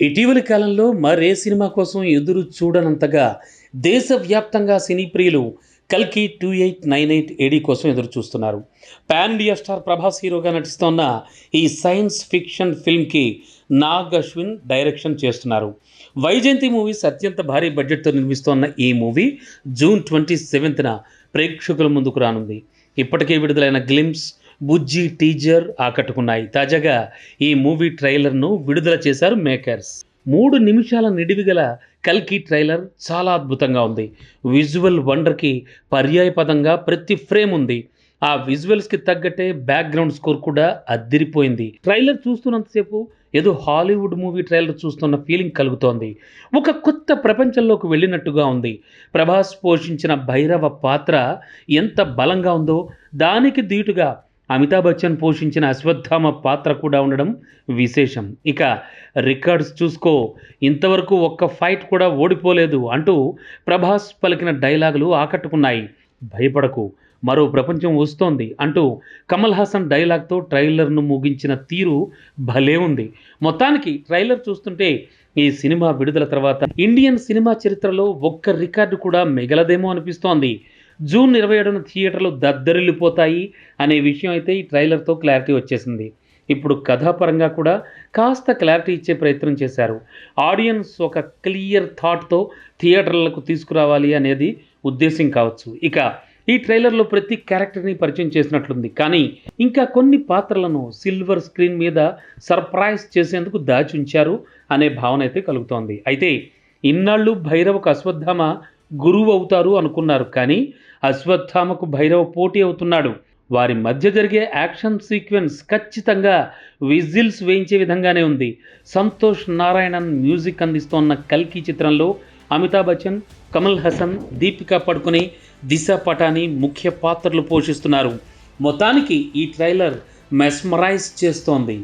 ఇటీవలి కాలంలో మరే సినిమా కోసం ఎదురు చూడనంతగా దేశవ్యాప్తంగా సినీ ప్రియులు కల్కి two eight nine eight AD కోసం ఎదురు చూస్తున్నారు. పాన్ ఇండియా స్టార్ ప్రభాస్ హీరోగా నటిస్తోన్న ఈ సైన్స్ ఫిక్షన్ ఫిల్మ్కి నాగ్ అశ్విన్ డైరెక్షన్ చేస్తున్నారు. వైజయంతి మూవీస్ అత్యంత భారీ బడ్జెట్తో నిర్మిస్తోన్న ఈ మూవీ జూన్ ట్వంటీ సెవెంత్న ప్రేక్షకుల ముందుకు రానుంది. ఇప్పటికే విడుదలైన గ్లిమ్స్ బుజ్జి టీజర్ ఆకట్టుకున్నాయి. తాజాగా ఈ మూవీ ట్రైలర్ను విడుదల చేశారు మేకర్స్. మూడు నిమిషాల నిడివి గల కల్కి ట్రైలర్ చాలా అద్భుతంగా ఉంది. విజువల్ వండర్కి పర్యాయపదంగా ప్రతి ఫ్రేమ్ ఉంది. ఆ విజువల్స్కి తగ్గట్టే బ్యాక్గ్రౌండ్ స్కోర్ కూడా అద్దిరిపోయింది. ట్రైలర్ చూస్తున్నంతసేపు ఏదో హాలీవుడ్ మూవీ ట్రైలర్ చూస్తున్న ఫీలింగ్ కలుగుతోంది. ఒక కొత్త ప్రపంచంలోకి వెళ్ళినట్టుగా ఉంది. ప్రభాస్ పోషించిన భైరవ పాత్ర ఎంత బలంగా ఉందో దానికి దీటుగా అమితాబ్ బచ్చన్ పోషించిన అశ్వత్థామ పాత్ర కూడా ఉండడం విశేషం. ఇక రికార్డ్స్ చూసుకో. ఇంతవరకు ఒక్క ఫైట్ కూడా ఓడిపోలేదు అంటూ ప్రభాస్ పలికిన డైలాగులు ఆకట్టుకున్నాయి. భయపడకు. మరో ప్రపంచం వస్తోంది అంటూ కమల్ హాసన్ డైలాగ్తో ట్రైలర్ను ముగించిన తీరు భలే ఉంది. మొత్తానికి ట్రైలర్ చూస్తుంటే ఈ సినిమా విడుదల తర్వాత ఇండియన్ సినిమా చరిత్రలో ఒక్క రికార్డు కూడా మిగలదేమో అనిపిస్తోంది. జూన్ ఇరవై ఏడున థియేటర్లు దద్దరిల్లిపోతాయి అనే విషయం అయితే ఈ ట్రైలర్తో క్లారిటీ వచ్చేసింది. ఇప్పుడు కథాపరంగా కూడా కాస్త క్లారిటీ ఇచ్చే ప్రయత్నం చేశారు. ఆడియన్స్ ఒక క్లియర్ థాట్తో థియేటర్లకు తీసుకురావాలి అనేది ఉద్దేశం కావచ్చు. ఇక ఈ ట్రైలర్లో ప్రతి క్యారెక్టర్ని పరిచయం చేసినట్లుంది. కానీ ఇంకా కొన్ని పాత్రలను సిల్వర్ స్క్రీన్ మీద సర్ప్రైజ్ చేసేందుకు దాచి ఉంచారు అనే భావన అయితే కలుగుతోంది. అయితే ఇన్నాళ్ళు భైరవకు అశ్వత్థామ గురువు అవుతారు అనుకున్నారు కానీ అశ్వత్థామకు భైరవ పోటీ అవుతున్నాడు. వారి మధ్య జరిగే యాక్షన్ సీక్వెన్స్ ఖచ్చితంగా విజిల్స్ వేయించే విధంగానే ఉంది. సంతోష్ నారాయణన్ మ్యూజిక్ అందిస్తోన్న కల్కి చిత్రంలో అమితాబ్ బచ్చన్ కమల్ హసన్ దీపికా పడుకుని దిశ పటాని ముఖ్య పాత్రలు పోషిస్తున్నారు. మొత్తానికి ఈ ట్రైలర్ మెస్మరైజ్ చేస్తోంది.